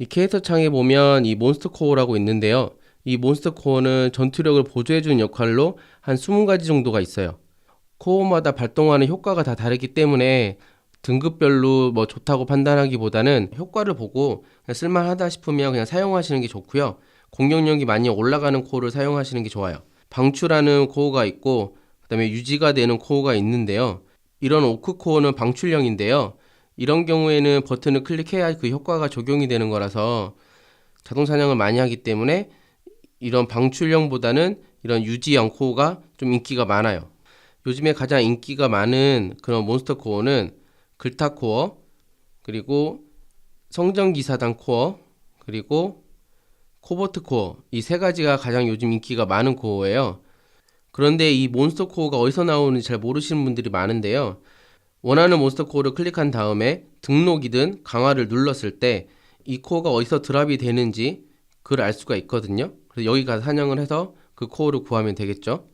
이 캐릭터 창에 보면 이 몬스터 코어라고 있는데요. 이 몬스터 코어는 전투력을 보조해주는 역할로 한 20가지 정도가 있어요. 코어마다 발동하는 효과가 다 다르기 때문에 등급별로 뭐 좋다고 판단하기보다는 효과를 보고 쓸만하다 싶으면 그냥 사용하시는 게 좋고요. 공격력이 많이 올라가는 코어를 사용하시는 게 좋아요. 방출하는 코어가 있고 그다음에 유지가 되는 코어가 있는데요. 이런 오크 코어는 방출형인데요. 이런 경우에는 버튼을 클릭해야 그 효과가 적용이 되는 거라서 자동 사냥을 많이 하기 때문에 이런 방출형보다는 이런 유지형 코어가 좀 인기가 많아요. 요즘에 가장 인기가 많은 그런 몬스터 코어는 글타 코어, 그리고 성전기사단 코어, 그리고 코버트 코어 이 세 가지가 가장 요즘 인기가 많은 코어예요. 그런데 이 몬스터 코어가 어디서 나오는지 잘 모르시는 분들이 많은데요. 원하는 몬스터 코어를 클릭한 다음에 등록이든 강화를 눌렀을 때 이 코어가 어디서 드랍이 되는지 그걸 알 수가 있거든요. 그래서 여기 가서 사냥을 해서 그 코어를 구하면 되겠죠.